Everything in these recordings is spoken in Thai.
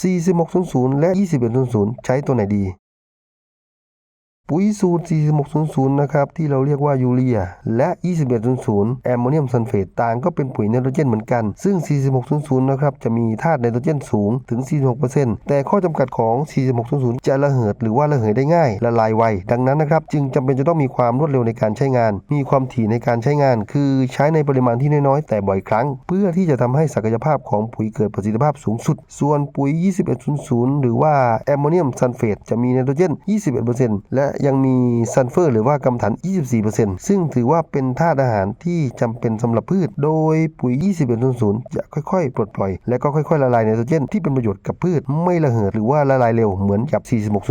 4600 และ 2100 ใช้ตัวไหนดี ปุ๋ยสูตร 4600 นะครับ ที่เราเรียกว่ายูเรีย และ 2100 แอมโมเนียมซัลเฟตต่างก็เป็นปุ๋ยไนโตรเจนเหมือนกัน ซึ่ง 4600 นะครับ จะมีธาตุไนโตรเจนสูงถึง 46%แต่ข้อจำกัดของ 4600 จะระเหิดหรือว่าระเหยได้ง่าย ละลายไว ดังนั้นนะครับ จึงจำเป็นจะต้องมีความรวดเร็วในการใช้งาน มีความถี่ในการใช้งาน คือใช้ในปริมาณที่น้อยๆ แต่บ่อยครั้ง เพื่อที่จะทำให้ศักยภาพของปุ๋ยเกิดประสิทธิภาพสูงสุด ส่วนปุ๋ย 2100 หรือว่าแอมโมเนียมซัลเฟตจะมีไนโตรเจน 21%และยังมีซัลเฟอร์หรือว่ากำถัน 24%ซึ่งถือว่าเป็นธาตุอาหารที่จำเป็นสำหรับพืช โดยปุ๋ย 2100 จะค่อยๆ ปลดปล่อย และก็ค่อยๆ ละลายไนโตรเจนที่เป็นประโยชน์กับพืชไม่ระเหิดหรือว่าละลายเร็วเหมือนกับ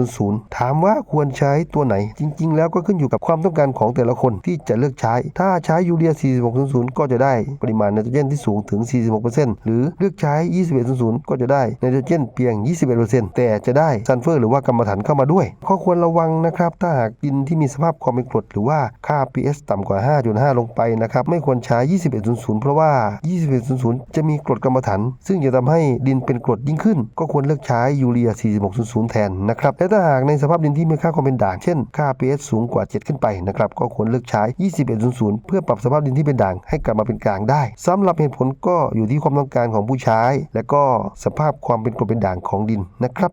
4600 ถามว่าควรใช้ตัวไหน จริง ๆ แล้วก็ขึ้นอยู่กับความต้องการของแต่ละคนที่จะเลือกใช้ ถ้าใช้ยูเรีย 4600 ก็จะได้ปริมาณไนโตรเจนที่สูงถึง 46%หรือเลือกใช้ 2100 ก็จะได้ไนโตรเจนเพียง 21%แต่จะได้ซัลเฟอร์หรือว่ากำมะถันเข้ามาด้วย ข้อควรระวังนะครับถ้าหากดินที่มีสภาพความเป็นกรดหรือว่าค่า pH ต่ำกว่า 5.5 ลงไปนะครับไม่ควรใช้ 2100 เพราะว่า 2100 จะมีกรดกรรมะถันซึ่งจะทำให้ดินเป็นกรดยิ่งขึ้น ก็ควรเลือกใช้ยูเรีย 4600 แทนนะครับและถ้าหากในสภาพดินที่มีค่าความเป็นด่าง เช่น ค่า pH สูงกว่า 7 ขึ้นไปนะครับก็ควรเลือกใช้ 2100 เพื่อปรับสภาพดินที่เป็นด่างให้กลับมาเป็นกลางได้สำหรับเหตุผลก็อยู่ที่ความต้องการของผู้ใช้ และก็สภาพความเป็นกรดเป็นด่างของดินนะครับ